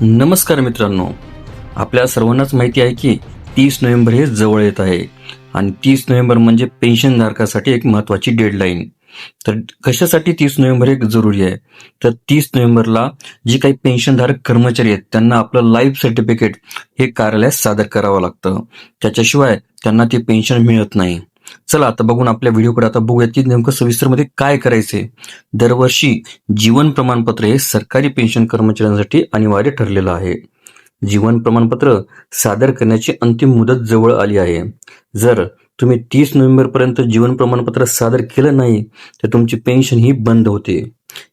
नमस्कार मित्रांनो. आपल्या सर्वांनाच माहिती आहे की तीस नोव्हेंबर हे जवळ येत आहे आणि तीस नोव्हेंबर म्हणजे पेन्शनधारकासाठी एक महत्वाची डेडलाईन. तर कशासाठी तीस नोव्हेंबर एक जरुरी आहे? तर तीस नोव्हेंबरला जे काही पेन्शनधारक कर्मचारी आहेत त्यांना आपलं लाईफ सर्टिफिकेट हे कार्यालयात सादर करावं लागतं. त्याच्याशिवाय त्यांना ते पेन्शन मिळत नाही. चला आता बघून आपल्या व्हिडिओकडे आता बघूयात की नेमकं सविस्तरमध्ये काय करायचे दरवर्षी जीवन प्रमाणपत्र हे सरकारी पेन्शन कर्मचाऱ्यांसाठी अनिवार्य ठरलेलं आहे. जीवन प्रमाणपत्र सादर करण्याची अंतिम मुदत जवळ आली आहे. जर तुम्ही तीस नोव्हेंबर पर्यंत जीवन प्रमाणपत्र सादर केलं नाही तर तुमची पेन्शन ही बंद होते.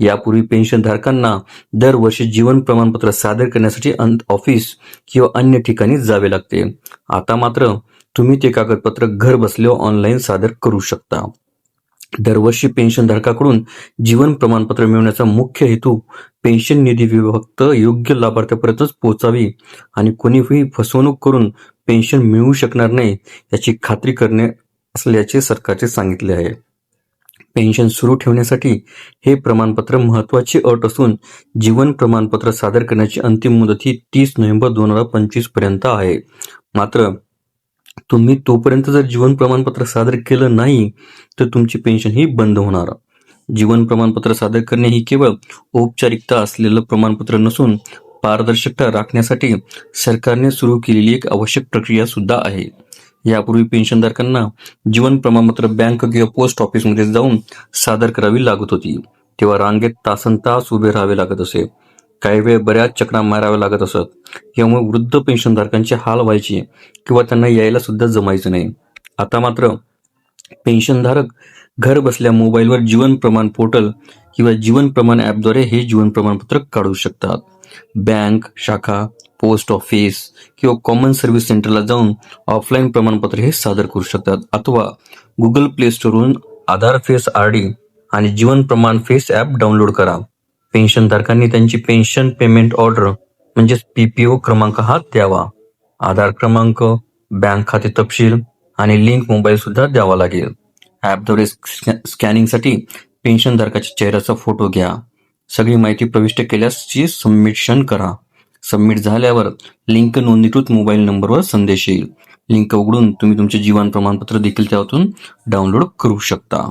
यापूर्वी पेन्शन धारकांना दरवर्षी जीवन प्रमाणपत्र सादर करण्यासाठी ऑफिस किंवा अन्य ठिकाणी जावे लागते. आता मात्र तुम्ही ते कागदपत्र घर बसल्या ऑनलाईन सादर करू शकता. दरवर्षी पेन्शन धारकाकडून जीवन प्रमाणपत्र मिळवण्याचा मुख्य हेतू पेन्शन निधी विभक्त योग्य लाभार्थ्यापर्यंतच पोहोचावी आणि कोणीही फसवणूक करून पेन्शन मिळू शकणार नाही याची खात्री करणे असल्याचे सरकारचे सांगितले आहे. पेन्शन सुरू ठेवण्यासाठी हे प्रमाणपत्र महत्वाची अट असून जीवन प्रमाणपत्र सादर करण्याची अंतिम मुदत ही तीस नोव्हेंबर दोन हजार पंचवीसपर्यंत आहे. मात्र तुम्ही तोपर्यंत जर जीवन प्रमाणपत्र सादर केलं नाही तर तुमची पेन्शन ही बंद होणार. जीवन प्रमाणपत्र सादर करणे ही केवळ औपचारिकता असलेलं प्रमाणपत्र नसून पारदर्शकता राखण्यासाठी सरकारने सुरू केलेली एक आवश्यक प्रक्रिया सुद्धा आहे. यापूर्वी पेन्शनधारकांना जीवन प्रमाणपत्र बँक किंवा पोस्ट ऑफिसमध्ये जाऊन सादर करावी लागत होती. तेव्हा रांगेत तासन तास उभे राहावे लागत असे. काही वेळ बऱ्याच चक्रा माराव्या लागत असत. यामुळे वृद्ध पेन्शनधारकांचे हाल व्हायचे किंवा त्यांना यायला सुद्धा जमायचं नाही. आता मात्र पेन्शनधारक घर बसल्या मोबाईलवर जीवन प्रमाण पोर्टल किंवा जीवन प्रमाण ॲपद्वारे हे जीवन प्रमाणपत्र काढू शकतात. बँक शाखा पोस्ट ऑफिस किंवा कॉमन सर्व्हिस सेंटरला जाऊन ऑफलाईन प्रमाणपत्र हे सादर करू शकतात. अथवा गुगल प्ले स्टोरवरून आधार फेस आर डी आणि Jeevan Pramaan face app download करा. पेन्शनधारकांनी त्यांची पेन्शन पेमेंट ऑर्डर म्हणजेच पीपीओ क्रमांक हा द्यावा. आधार क्रमांक बँक खाते तपशील आणि लिंक मोबाईल सुद्धा द्यावा लागेल. ॲपद्वारे स्कॅनिंगसाठी पेन्शनधारकाच्या चेहऱ्याचा फोटो घ्या. सगळी माहिती प्रविष्ट केल्यास ची सबमिशन करा. सबमिट झाल्यावर लिंक नोंदणीकृत मोबाईल नंबरवर संदेश येईल. लिंक उघडून तुम्ही तुमचे जीवन प्रमाणपत्र देखील त्यातून डाउनलोड करू शकता.